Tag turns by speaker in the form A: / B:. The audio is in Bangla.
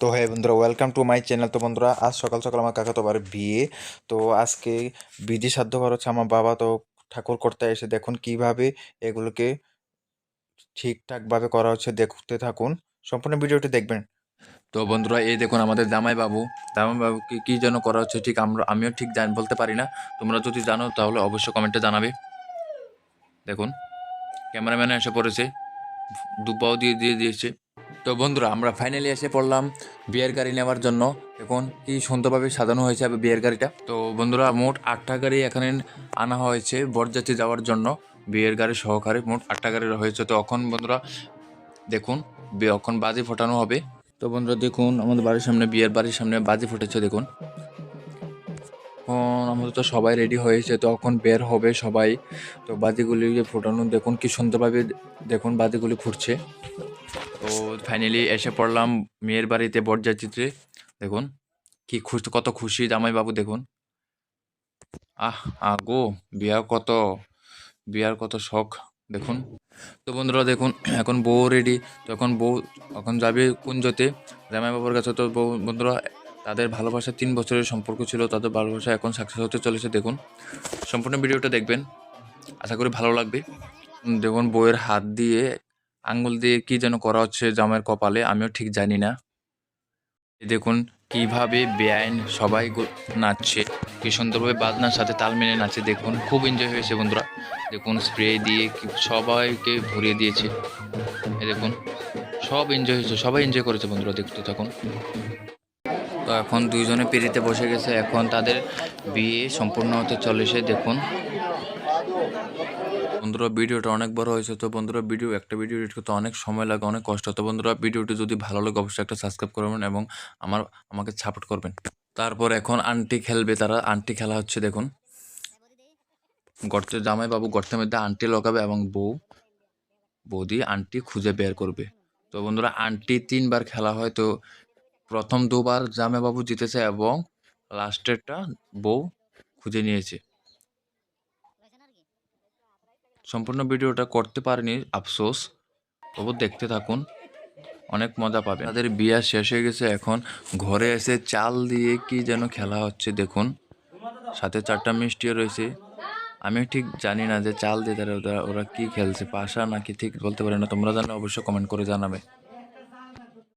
A: তো হ্যাঁ বন্ধুরা ওয়েলকাম টু মাই চ্যানেল তো বন্ধুরা, আজ সকাল সকাল আমার কাকা তো বাড়ি বিয়ে। তো আজকে বিধি সাধ্য করা হচ্ছে আমার বাবা তো ঠাকুর করতে এসে দেখুন কীভাবে এগুলোকে ঠিকঠাকভাবে করা হচ্ছে, দেখতে থাকুন। সম্পূর্ণ ভিডিওটি দেখবেন।
B: তো বন্ধুরা, এই দেখুন আমাদের জামাই বাবু জামাই বাবুকে কী যেন করা হচ্ছে ঠিক আমরা, আমিও ঠিক জান, বলতে পারি না। তোমরা যদি জানো তাহলে অবশ্যই কমেন্টে জানাবে। দেখুন, ক্যামেরাম্যানে এসে পড়েছে। দুপাও দিয়ে দিয়ে দিয়েছে। তো বন্ধুরা, আমরা ফাইনালি এসে পড়লাম বিয়ের গাড়ি নেওয়ার জন্য। এখন কি সুন্দরভাবে সাজানো হয়েছে বিয়ের গাড়িটা। তো বন্ধুরা, মোট আটটা গাড়ি এখানে আনা হয়েছে বরযাত্রী যাওয়ার জন্য। বিয়ের গাড়ি সহকারে মোট আটটা গাড়ি হয়েছে তো এখন বন্ধুরা, দেখুন এখন বাজি ফোটানো হবে। তো বন্ধুরা, দেখুন, আমাদের বাড়ির সামনে, বিয়ের বাড়ির সামনে বাজি ফুটেছে, দেখুন। এখন আমাদের তো সবাই রেডি হয়েছে, তো এখন বের হবে সবাই। তো বাজিগুলি যে ফোটানো, দেখুন, কি সুন্দরভাবে, দেখুন, বাজিগুলি ফুটছে। তো ফাইনালি এসে পড়লাম মেয়ের বাড়িতে বরযাত্রীতে। দেখুন, কি খুশি, কত খুশি জামাইবাবু, দেখুন। আহ আহ গো বিয়ার কত বিয়ার কত শখ, দেখুন। তো বন্ধুরা, দেখুন, এখন বউ রেডি তখন বউ এখন যাবে কুঞ্জতে, জামাইবাবুর কাছে তো বউ, বন্ধুরা, তাদের ভালোবাসা তিন বছরের সম্পর্ক ছিল, তাদের ভালোবাসা এখন সাকসেস হতে চলেছে, দেখুন। সম্পূর্ণ ভিডিওটা দেখবেন, আশা করি ভালো লাগবে। দেখুন, বউয়ের হাত দিয়ে আঙ্গুল দিয়ে কি যেন করা হচ্ছে জামাইয়ের কপালে, আমিও ঠিক জানি না। দেখুন, কীভাবে বেআইন সবাই নাচছে, কি সুন্দরভাবে বাজনার সাথে তাল মেনে নাচে দেখুন, খুব এনজয় হয়েছে বন্ধুরা। দেখুন স্প্রে দিয়ে সবাইকে ভরিয়ে দিয়েছে। দেখুন, সব এনজয় হয়েছে, সবাই এনজয় করেছে বন্ধুরা, দেখতে থাকুন। তো এখন দুইজনে পেরিতে বসে গেছে, এখন তাদের বিয়ে সম্পূর্ণ হতে চলেছে, দেখুন। বন্ধুরা, ভিডিওটা অনেক বড় হয়েছে, তো বন্ধুরা, ভিডিও, একটা ভিডিও এডিট করতে অনেক সময় লাগে, অনেক কষ্ট। তো বন্ধুরা, ভিডিওটি যদি ভালো লাগে, অবশ্যই একটা সাবস্ক্রাইব করবেন এবং আমার, আমাকে সাপোর্ট করবেন। তারপর এখন আন্টি খেলবে তারা। আন্টি খেলা হচ্ছে, দেখুন। গর্তে জামাই বাবু গর্তের মধ্যে আন্টি লগাবে এবং বউ, বৌদি আন্টি খুঁজে বের করবে। তো বন্ধুরা, আন্টি তিনবার খেলা হয়, তো প্রথম দুবার জামাইবাবু জিতেছে এবং লাস্টেরটা বউ খুঁজে নিয়েছে। সম্পূর্ণ ভিডিওটা করতে পারিনি, আফসোস। তবু দেখতে থাকুন, অনেক মজা পাবে তাদের বিয়া শেষ হয়ে গেছে এখন। ঘরে এসে চাল দিয়ে কি যেন খেলা হচ্ছে, দেখুন। সাথে চারটা মিষ্টিও রয়েছে। আমি ঠিক জানি না যে চাল দিয়ে তারা ওরা কি খেলছে, পাশা নাকি ঠিক বলতে পারে না। তোমরা জানলে অবশ্যই কমেন্ট করে জানাবে।